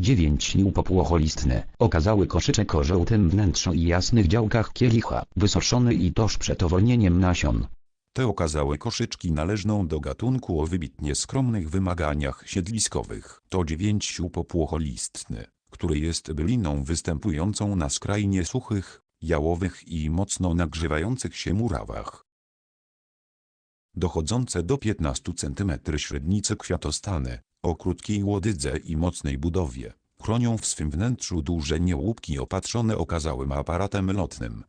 9 sił popłocholistne, okazały koszyczek o żółtym wnętrzu i jasnych działkach kielicha, wysuszony i toż przed owolnieniem nasion. Te okazałe koszyczki należą do gatunku o wybitnie skromnych wymaganiach siedliskowych. To dziewięciu popłocholistny, który jest byliną występującą na skrajnie suchych, jałowych i mocno nagrzewających się murawach. Dochodzące do 15 cm średnicy kwiatostane, o krótkiej łodydze i mocnej budowie, chronią w swym wnętrzu duże niełupki opatrzone okazałym aparatem lotnym.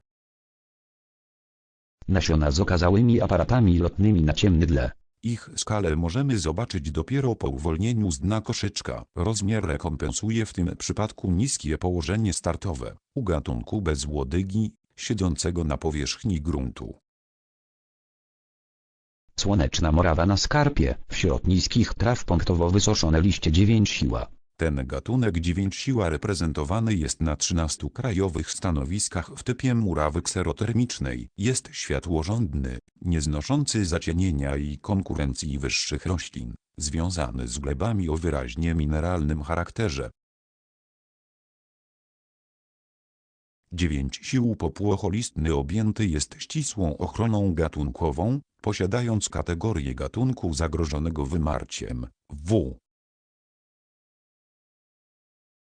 Nasiona z okazałymi aparatami lotnymi na ciemny tle. Ich skalę możemy zobaczyć dopiero po uwolnieniu z dna koszyczka. Rozmiar rekompensuje w tym przypadku niskie położenie startowe u gatunku bez łodygi, siedzącego na powierzchni gruntu. Słoneczna morawa na skarpie, wśród niskich traw punktowo wysuszone liście 9 siła. Ten gatunek 9 siła reprezentowany jest na 13 krajowych stanowiskach w typie murawy kserotermicznej. Jest światłożądny, nieznoszący zacienienia i konkurencji wyższych roślin, związany z glebami o wyraźnie mineralnym charakterze. 9 sił popłocholistny objęty jest ścisłą ochroną gatunkową, posiadając kategorię gatunku zagrożonego wymarciem W.